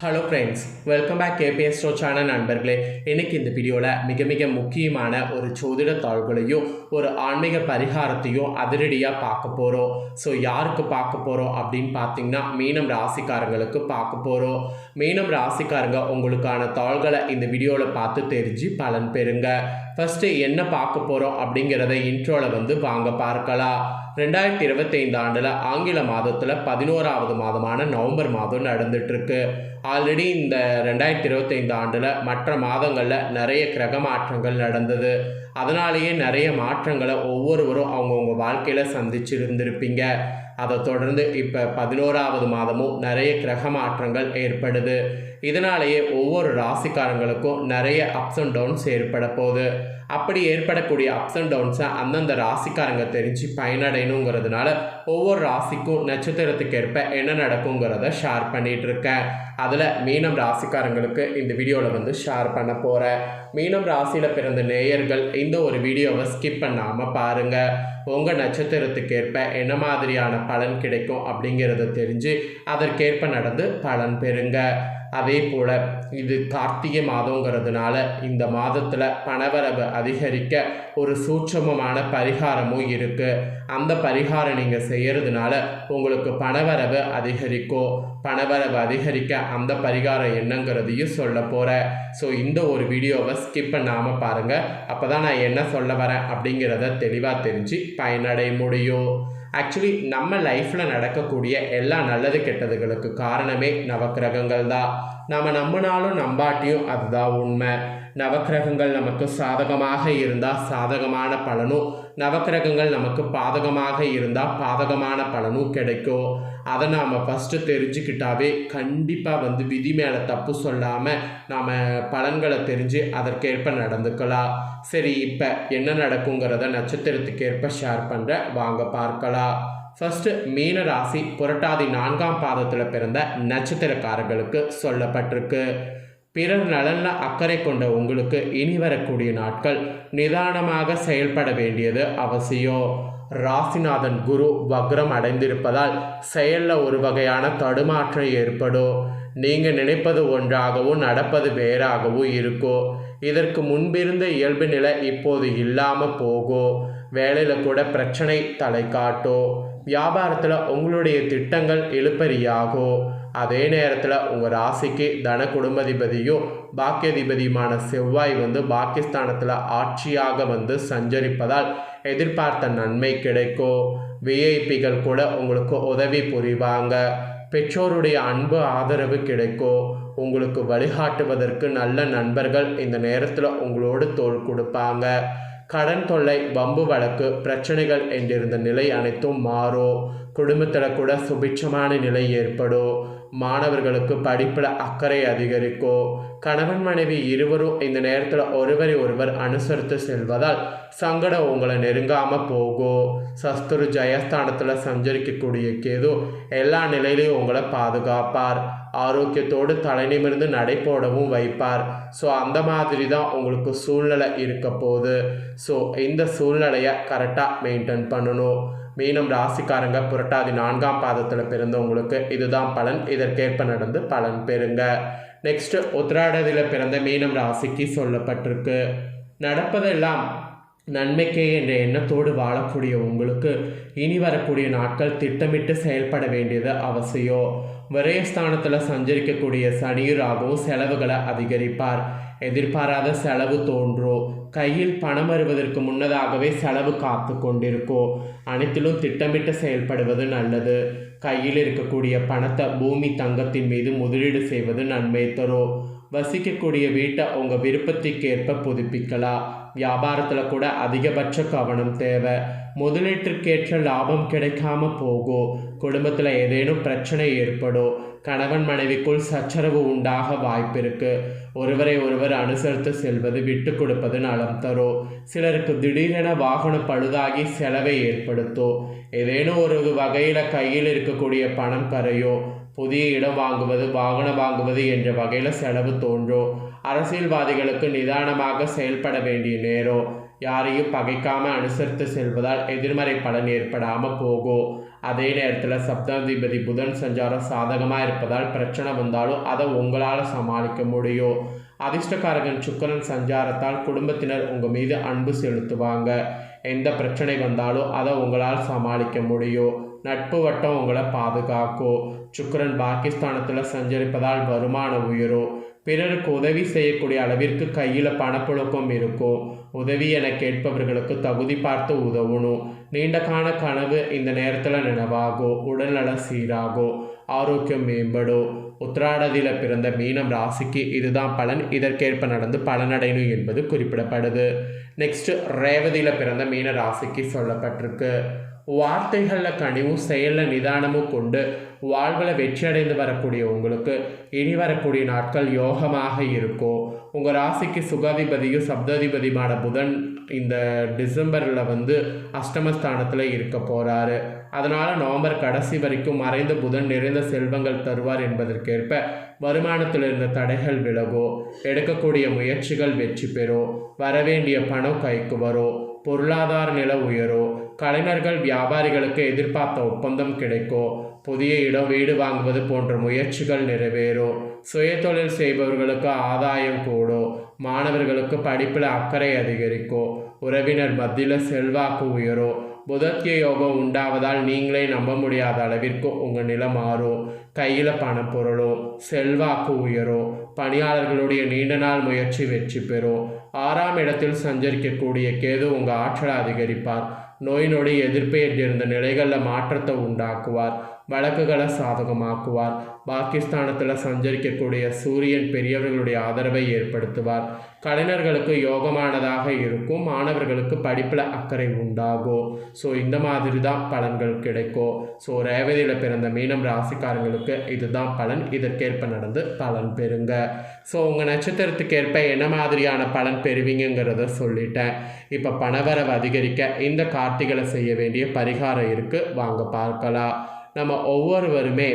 Hello friends welcome back KPS ஸ்டோச்சான நண்பர்களே. இன்னைக்கு இந்த வீடியோவில் மிக மிக முக்கியமான ஒரு ஜோதிட தாள்களையும் ஒரு ஆன்மீக பரிகாரத்தையும் அதிரடியாக பார்க்க போகிறோம் ஸோ யாருக்கு பார்க்க போகிறோம் அப்படின்னு பார்த்தீங்கன்னா மீனம் ராசிக்காரங்களுக்கு பார்க்க போகிறோம் மீனம் ராசிக்காரங்க உங்களுக்கான தாள்களை இந்த வீடியோவில் பார்த்து தெரிஞ்சு பலன் பெறுங்க. ஃபஸ்ட்டு என்ன பார்க்க போகிறோம் அப்படிங்கிறத இன்ட்ரோவில் வந்து வாங்க பார்க்கலாம். ரெண்டாயிரத்தி இருபத்தைந்து ஆண்டில் ஆங்கில மாதத்தில் பதினோராவது மாதமான நவம்பர் மாதம் நடந்துட்டுருக்கு. ஆல்ரெடி இந்த ரெண்டாயிரத்தி இருபத்தைந்து ஆண்டில் மற்ற மாதங்களில் நிறைய கிரக மாற்றங்கள் நடந்தது. அதனாலேயே நிறைய மாற்றங்களை ஒவ்வொருவரும் அவங்கவுங்க வாழ்க்கையில் சந்திச்சு இருந்திருப்பீங்க அதை தொடர்ந்து இப்போ பதினோராவது மாதமும் நிறைய கிரக மாற்றங்கள் ஏற்படுது. இதனாலேயே ஒவ்வொரு ராசிக்காரங்களுக்கும் நிறைய அப்ஸ் அண்ட் டவுன்ஸ் ஏற்பட போகுது. அப்படி ஏற்படக்கூடிய அப்ஸ் அண்ட் டவுன்ஸை அந்தந்த ராசிக்காரங்க தெரிஞ்சு பயனடையணுங்கிறதுனால ஒவ்வொரு ராசிக்கும் நட்சத்திரத்துக்கு ஏற்ப என்ன நடக்குங்கிறத ஷேர் பண்ணிகிட்டு இருக்கேன் அதில் மீனம் ராசிக்காரங்களுக்கு இந்த வீடியோவில் வந்து ஷேர் பண்ண போகிறேன் மீனம் ராசியில் பிறந்த நேயர்கள் இந்த ஒரு வீடியோவை ஸ்கிப் பண்ணாமல் பாருங்கள் உங்கள் நட்சத்திரத்துக்கு ஏற்ப என்ன மாதிரியான பலன் கிடைக்கும் அப்படிங்கிறத தெரிஞ்சு அதற்கேற்ப நடந்து பலன் பெறுங்க. அதே போல் இது கார்த்திகை மாதங்கிறதுனால இந்த மாதத்தில் பணவரவு அதிகரிக்க ஒரு சூட்சமமான பரிகாரமும் இருக்குது அந்த பரிகாரம் நீங்கள் செய்கிறதுனால உங்களுக்கு பணவரவு அதிகரிக்கும் பணவரவு அதிகரிக்க அந்த பரிகாரம் என்னங்கிறதையும் சொல்ல போகிறேன் ஸோ இந்த ஒரு வீடியோவை ஸ்கிப் பண்ணாமல் பாருங்கள் அப்போ தான் நான் என்ன சொல்ல வரேன் அப்படிங்கிறத தெளிவாக தெரிஞ்சு பயனடைய முடியும். ஆக்சுவலி நம்ம லைஃப்பில் நடக்கக்கூடிய எல்லா நல்லது கெட்டதுகளுக்கு காரணமே நவக்கிரகங்கள் தான் நம்ம நம்பினாலும் நம்பாட்டியும் அதுதான் உண்மை. நவக்கிரகங்கள் நமக்கு சாதகமாக இருந்தால் சாதகமான பலனும் நவக்கிரகங்கள் நமக்கு பாதகமாக இருந்தால் பாதகமான பலனும் கிடைக்கும். அதை நாம் ஃபஸ்ட்டு தெரிஞ்சுக்கிட்டாவே கண்டிப்பாக வந்து விதி மேலே தப்பு சொல்லாமல் நாம் பலன்களை தெரிஞ்சு அதற்கேற்ப நடந்துக்கலாம். சரி இப்போ என்ன நடக்குங்கிறத நட்சத்திரத்துக்கேற்ப ஷேர் பண்ணுற வாங்க பார்க்கலாம். ஃபஸ்ட்டு மீன ராசி புரட்டாதி நான்காம் பாதத்தில் பிறந்த நட்சத்திரக்காரர்களுக்கு சொல்லப்பட்டிருக்கு. பிறர் நலனில் அக்கறை கொண்ட உங்களுக்கு இனி வரக்கூடிய நாட்கள் நிதானமாக செயல்பட வேண்டியது அவசியம். ராசிநாதன் குரு வக்ரம் அடைந்திருப்பதால் செயலில் ஒரு வகையான தடுமாற்றம் ஏற்படும். நீங்கள் நினைப்பது ஒன்றாகவும் நடப்பது வேறாகவும் இருக்கும். இதற்கு முன்பிருந்த இயல்பு நிலை இப்போது இல்லாமல் போகும். வேலையில் கூட பிரச்சனை தலை காட்டும் வியாபாரத்தில் உங்களுடைய திட்டங்கள் எழுப்பறியாகும் அதே நேரத்தில் உங்கள் ராசிக்கு தன குடும்பதிபதியும் பாக்கியதிபதியுமான செவ்வாய் வந்து பாகிஸ்தானத்தில் ஆட்சியாக வந்து சஞ்சரிப்பதால் எதிர்பார்த்த நன்மை கிடைக்கும் விஐபிகள் கூட உங்களுக்கு உதவி புரிவாங்க. பெற்றோருடைய அன்பு ஆதரவு கிடைக்கும் உங்களுக்கு வழிகாட்டுவதற்கு நல்ல நண்பர்கள் இந்த நேரத்தில் உங்களோடு தோல் கொடுப்பாங்க. கடன் தொல்லை வம்பு வழக்கு பிரச்சனைகள் என்றிருந்த நிலை அனைத்தும் மாறும் குடும்பத்தில் கூட சுபிட்சமான நிலை ஏற்படும் மாணவர்களுக்கு படிப்பில் அக்கறை அதிகரிக்கும் கணவன் மனைவி இருவரும் இந்த நேரத்தில் ஒருவரை ஒருவர் அனுசரித்து செல்வதால் சங்கடம் உங்களை நெருங்காமல் போகும் சஸ்துரு ஜெயஸ்தானத்தில் சஞ்சரிக்கக்கூடிய கேது எல்லா நிலையிலையும் உங்களை பாதுகாப்பார். ஆரோக்கியத்தோடு தலை நிமிர்ந்து நடைபோடவும் வைப்பார். ஸோ அந்த மாதிரி தான் உங்களுக்கு சூழ்நிலை இருக்க போகுது ஸோ இந்த சூழ்நிலையை கரெக்டாக மெயின்டைன் பண்ணணும். மீனம் ராசிக்காரங்க புரட்டாதி நான்காம் பாதத்தில் பிறந்தவங்களுக்கு இதுதான் பலன். இதற்கேற்ப நடந்து பலன் பெறுங்க. நெக்ஸ்ட் உத்திராடதியில் பிறந்த மீனம் ராசிக்கு சொல்லப்பட்டிருக்கு. நடப்பதெல்லாம் நன்மைக்கே என்ற எண்ணத்தோடு வாழக்கூடிய உங்களுக்கு இனி வரக்கூடிய நாட்கள் திட்டமிட்டு செயல்பட வேண்டியது அவசியம். விரயஸ்தானத்தில் சஞ்சரிக்கக்கூடிய சனியராகவும் செலவுகளை அதிகரிப்பார். எதிர்பாராத செலவு தோன்றும். கையில் பணம் வருவதற்கு முன்னதாகவே செலவு காத்து கொண்டிருக்கும். அனைத்திலும் திட்டமிட்டு செயல்படுவது நல்லது. கையில் இருக்கக்கூடிய பணத்தை பூமி தங்கத்தின் மீது முதலீடு செய்வது நன்மை தரும். வசிக்கக்கூடிய வீட்டை உங்கள் விருப்பத்திற்கேற்ப புதுப்பிக்கலாம். வியாபாரத்தில் கூட அதிகபட்ச கவனம் தேவை. முதலீட்டிற்கேற்ற லாபம் கிடைக்காம போகும் குடும்பத்தில் ஏதேனும் பிரச்சனை ஏற்படும் கணவன் மனைவிக்குள் சச்சரவு உண்டாக வாய்ப்பிருக்கு. ஒருவரை ஒருவர் அனுசரித்து செல்வது விட்டு கொடுப்பது நலம் தரும் சிலருக்கு திடீரென வாகனம் பழுதாகி செலவை ஏற்படுத்தும் ஏதேனும் ஒரு வகையில் கையில் இருக்கக்கூடிய பணம் கரையோ புதிய இடம் வாங்குவது வாகனம் வாங்குவது என்ற வகையில் செலவு தோன்றும் அரசியல்வாதிகளுக்கு நிதானமாக செயல்பட வேண்டிய நேரம் யாரையும் பகைக்காம அனுசரித்து செல்வதால் எதிர்மறை பலன் ஏற்படாமல் போகும் அதே நேரத்தில் சப்தாதிபதி புதன் சஞ்சாரம் சாதகமாக இருப்பதால் பிரச்சனை வந்தாலும் அதை உங்களால் சமாளிக்க முடியும் அதிர்ஷ்டக்காரகன் சுக்கரன் சஞ்சாரத்தால் குடும்பத்தினர் உங்கள் மீது அன்பு செலுத்துவாங்க. எந்த பிரச்சனை வந்தாலும் அதை உங்களால் சமாளிக்க முடியும். நட்பு வட்டம் உங்களை பாதுகாக்கும். சுக்கரன் பாகிஸ்தானத்தில் சஞ்சரிப்பதால் வருமானம் உயரும். பிறருக்கு உதவி செய்யக்கூடிய அளவிற்கு கையில் பணப்புழக்கம் இருக்கும். உதவி என கேட்பவர்களுக்கு தகுதி பார்த்து உதவணும். நீண்ட கால கனவு இந்த நேரத்தில் நினைவாகும். உடல்நல சீராகும். ஆரோக்கியம் மேம்படும் உத்திராடதியில் பிறந்த மீனம் ராசிக்கு இதுதான் பலன். இதற்கேற்ப நடந்து பலனடையணும் என்பது குறிப்பிடப்படுது. நெக்ஸ்ட் ரேவதியில் பிறந்த மீன ராசிக்கு சொல்லப்பட்டிருக்கு. வார்த்தைகளில் கனிவும் செயலில் நிதானமும் கொண்டு வாழ்வில் வெற்றியடைந்து வரக்கூடிய உங்களுக்கு இனி வரக்கூடிய நாட்கள் யோகமாக இருக்கும். உங்கள் ராசிக்கு சுகாதிபதியும் சப்தாதிபதியுமான புதன் இந்த டிசம்பரில் வந்து அஷ்டமஸ்தானத்தில் இருக்க போகிறாரு அதனால் நவம்பர் கடைசி வரைக்கும் மறைந்த புதன் நிறைந்த செல்வங்கள் தருவார் என்பதற்கேற்ப வருமானத்தில் இருந்த தடைகள் விலகோ எடுக்கக்கூடிய முயற்சிகள் வெற்றி பெறும் வரவேண்டிய பணம் கைக்கு வரும் பொருளாதார நில உயரும் கலைஞர்கள் வியாபாரிகளுக்கு எதிர்பார்த்த ஒப்பந்தம் கிடைக்கும் புதிய இடம் வீடு வாங்குவது போன்ற முயற்சிகள் நிறைவேறும். சுயதொழில் செய்பவர்களுக்கு ஆதாயம் கூடும். மாணவர்களுக்கு படிப்பில் அக்கறை அதிகரிக்கும். உறவினர் மத்தியில் செல்வாக்கு உயரும். புதத்திய யோகம் உண்டாவதால் நீங்களே நம்ப முடியாத அளவிற்கு உங்கள் நிலம் மாறும். கையில் பணப்பொருளும் செல்வாக்கு உயரும். பணியாளர்களுடைய நீண்ட நாள் முயற்சி வெற்றி பெறும். ஆறாம் இடத்தில் சஞ்சரிக்கக்கூடிய கேது உங்கள் ஆற்றலை அதிகரிப்பார். நோய் நொடி எதிர்ப்பு என்றிருந்த நிலைகளில் மாற்றத்தை உண்டாக்குவார். வழக்குகளை சாதகமாக்குவார். பாகிஸ்தானத்தில் சஞ்சரிக்கக்கூடிய சூரியன் பெரியவர்களுடைய ஆதரவை ஏற்படுத்துவார். கலைஞர்களுக்கு யோகமானதாக இருக்கும். மாணவர்களுக்கு படிப்பில் அக்கறை உண்டாகும் ஸோ இந்த மாதிரி தான் பலன்கள் கிடைக்கும் ஸோ ரேவதியில் பிறந்த மீனம் ராசிக்காரங்களுக்கு இதுதான் பலன். இதற்கேற்ப நடந்து பலன் பெறுங்க. ஸோ உங்கள் நட்சத்திரத்துக்கேற்ப என்ன மாதிரியான பலன் பெறுவீங்கிறத சொல்லிட்டேன். இப்போ பணவரவு அதிகரிக்க இந்த கார்த்திகளை செய்ய வேண்டிய பரிகாரம் இருக்குது வாங்க பார்க்கலாம். நம்ம ஒவ்வொருவருமே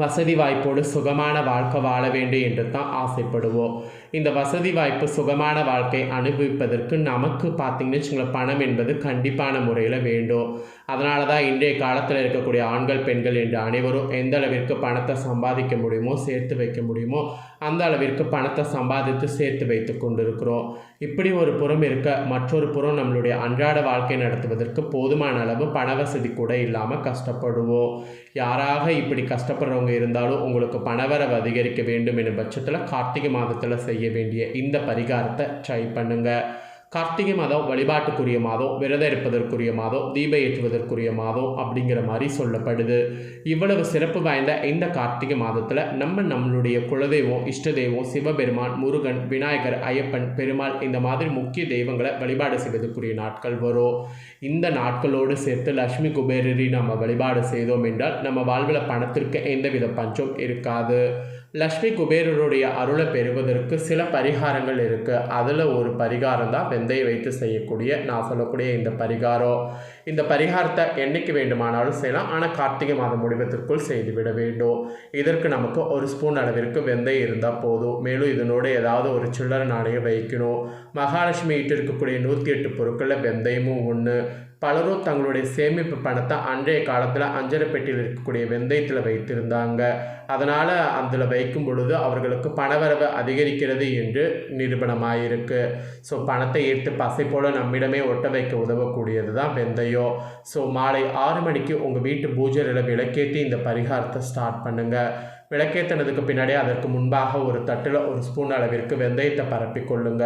வசதி வாய்ப்போடு சுகமான வாழ்க்கை வாழ வேண்டும் என்று தான் ஆசைப்படுவோம். இந்த வசதி வாய்ப்பு சுகமான வாழ்க்கை அனுபவிப்பதற்கு நமக்கு பார்த்திங்கன்னு வச்சுங்களேன் பணம் என்பது கண்டிப்பான முறையில் வேண்டும். அதனால தான் இன்றைய காலத்தில் இருக்கக்கூடிய ஆண்கள் பெண்கள் என்று அனைவரும் எந்த அளவிற்கு பணத்தை சம்பாதிக்க முடியுமோ சேர்த்து வைக்க முடியுமோ அந்த அளவிற்கு பணத்தை சம்பாதித்து சேர்த்து வைத்து கொண்டிருக்கிறோம். இப்படி ஒரு புறம் இருக்க மற்றொரு புறம் நம்மளுடைய அன்றாட வாழ்க்கை நடத்துவதற்கு போதுமான அளவு பண வசதி கூட இல்லாமல் கஷ்டப்படுவோம். யாராக இப்படி கஷ்டப்படுறவங்க இருந்தாலும் உங்களுக்கு பணவரவு அதிகரிக்க வேண்டும் எனும் பட்சத்தில் கார்த்திகை மாதத்தில் செய்ய வேண்டிய இந்த பரிகாரத்தை ட்ரை பண்ணுங்கள் கார்த்திகை மாதம் வழிபாட்டுக்குரிய மாதம் விரதம் இருப்பதற்குரிய மாதம் தீப ஏற்றுவதற்குரிய மாதம் அப்படிங்கிற மாதிரி சொல்லப்படுது. இவ்வளவு சிறப்பு வாய்ந்த இந்த கார்த்திகை மாதத்தில் நம்ம நம்மளுடைய குலதெய்வம் இஷ்ட தெய்வம் சிவபெருமான் முருகன் விநாயகர் ஐயப்பன் பெருமாள் இந்த மாதிரி முக்கிய தெய்வங்களை வழிபாடு செய்வதற்குரிய நாட்கள் வரும். இந்த நாட்களோடு சேர்த்து லக்ஷ்மி குபேரரி நம்ம வழிபாடு செய்தோம் என்றால் நம்ம வாழ்வில் பணத்திற்கு எந்தவித பஞ்சம் இருக்காது. லக்ஷ்மி குபேரருடைய அருளை பெறுவதற்கு சில பரிகாரங்கள் இருக்குது அதில் ஒரு பரிகாரம் தான் வெந்தயம் வைத்து செய்யக்கூடிய நான் சொல்லக்கூடிய இந்த பரிகாரம். இந்த பரிகாரத்தை என்றைக்கு வேண்டுமானாலும் செய்யலாம். ஆனால் கார்த்திகை மாதம் முடிவதற்குள் செய்துவிட வேண்டும். இதற்கு நமக்கு ஒரு ஸ்பூன் அளவிற்கு வெந்தயம் இருந்தால் போதும். மேலும் இதனோடு ஏதாவது ஒரு சில்லறை நாணயம் வைக்கணும். மகாலட்சுமி இருக்கக்கூடிய நூற்றி எட்டு பொருட்களில் வெந்தயமும் ஒன்று பலரும் தங்களுடைய சேமிப்பு பணத்தை அன்றைய காலத்தில் அஞ்சரை பெட்டியில் இருக்கக்கூடிய வெந்தயத்தில் வைத்திருந்தாங்க. அதனால் அதில் வைக்கும் பொழுது அவர்களுக்கு பணவரவு அதிகரிக்கிறது என்று நிரூபணமாயிருக்கு. ஸோ பணத்தை ஏற்று பசை போல் நம்மிடமே ஒட்ட வைக்க உதவக்கூடியது தான் வெந்தயம் ஸோ மாலை ஆறு மணிக்கு உங்கள் வீட்டு பூஜை விளக்கேற்றி இந்த பரிகாரத்தை ஸ்டார்ட் பண்ணுங்கள் விளக்கேற்றினதுக்கு பின்னாடி அதற்கு முன்பாக ஒரு தட்டில் ஒரு ஸ்பூன் அளவிற்கு வெந்தயத்தை பரப்பி கொள்ளுங்க.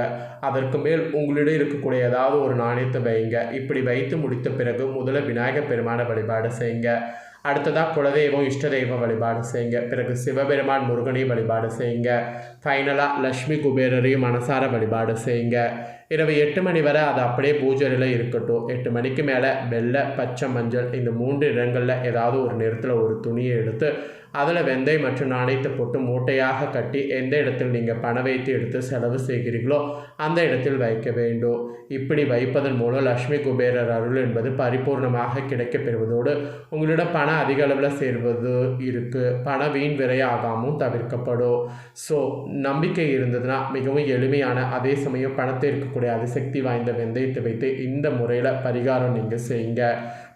அதற்கு மேல் உங்களிடம் இருக்கக்கூடிய ஏதாவது ஒரு நாணயத்தை வைங்க. இப்படி வைத்து முடித்த பிறகு முதல்ல விநாயகர் பெருமான வழிபாடு செய்யுங்க. அடுத்ததாக குலதெய்வம் இஷ்ட தெய்வம் வழிபாடு செய்யுங்க. பிறகு சிவபெருமான் முருகனையும் வழிபாடு செய்யுங்க. ஃபைனலாக லக்ஷ்மி குபேரரையும் மனசார வழிபாடு செய்யுங்க. இரவு எட்டு மணி வரை அது அப்படியே பூஜையில் இருக்கட்டும். எட்டு மணிக்கு மேலே வெள்ளை பச்சை மஞ்சள் இந்த மூன்று இடங்களில் ஏதாவது ஒரு நிறத்தில் ஒரு துணியை எடுத்து அதில் வெந்தயம் மற்றும் நாணயத்தை போட்டு மூட்டையாக கட்டி எந்த இடத்தில் நீங்கள் பணம் வைத்து எடுத்து செலவு செய்கிறீர்களோ அந்த இடத்தில் வைக்க வேண்டும். இப்படி வைப்பதன் மூலம் லக்ஷ்மி குபேரர் அருள் என்பது பரிபூர்ணமாக கிடைக்கப் பெறுவதோடு உங்களிடம் பணம் அதிக அளவில் சேர்வது இருக்குது பண வீண் விரையாகாமல் தவிர்க்கப்படும். ஸோ நம்பிக்கை இருந்ததுன்னா மிகவும் எளிமையான அதே சமயம் பணத்தை இருக்கக்கூடிய அதிசக்தி வாய்ந்த வெந்தயத்தை வைத்து இந்த முறையில் பரிகாரம் நீங்கள் செய்யுங்க.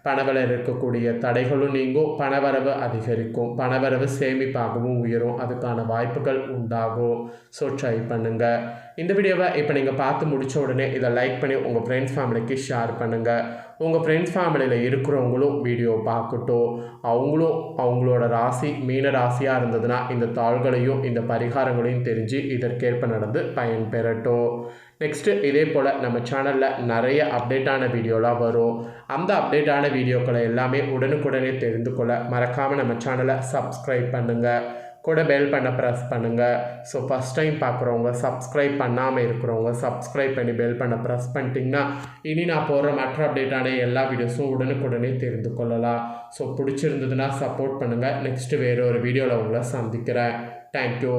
பணவில் இருக்கக்கூடிய தடைகளும் நீங்கும் பணவரவு அதிகரிக்கும் பணவரவு சேமிப்பாகவும் உயரும் அதுக்கான வாய்ப்புகள் உண்டாகும். ஸோ ட்ரை பண்ணுங்கள் இந்த வீடியோவை இப்போ நீங்கள் பார்த்து முடித்த உடனே இதை லைக் பண்ணி உங்கள் ஃப்ரெண்ட்ஸ் ஃபேமிலிக்கு ஷேர் பண்ணுங்கள் உங்கள் ஃப்ரெண்ட்ஸ் ஃபேமிலியில் இருக்கிறவங்களும் வீடியோ பார்க்கட்டும். அவங்களும் அவங்களோட ராசி மீன ராசியாக இருந்ததுன்னா இந்த தாள்களையும் இந்த பரிகாரங்களையும் தெரிஞ்சு இதற்கேற்ப நடந்து பயன் பெறட்டும் நெக்ஸ்ட்டு இதே போல் நம்ம சேனலில் நிறைய அப்டேட்டான வீடியோலாம் வரும். அந்த அப்டேட்டான வீடியோக்களை எல்லாமே உடனுக்குடனே தெரிந்து கொள்ள மறக்காமல் நம்ம சேனலை சப்ஸ்கிரைப் பண்ணுங்கள் கூட பெல் பண்ண ப்ரெஸ் பண்ணுங்கள் ஸோ ஃபஸ்ட் டைம் பார்க்குறவங்க சப்ஸ்கிரைப் பண்ணாமல் இருக்கிறவங்க சப்ஸ்கிரைப் பண்ணி பெல் பண்ண ப்ரெஸ் பண்ணிட்டிங்கன்னா இனி நான் போடுற மற்ற அப்டேட்டான எல்லா வீடியோஸும் உடனுக்குடனே தெரிந்து கொள்ளலாம். ஸோ பிடிச்சிருந்ததுன்னா சப்போர்ட் பண்ணுங்கள் நெக்ஸ்ட்டு வேறு ஒரு வீடியோவில் உங்களை சந்திக்கிறேன். தேங்க்யூ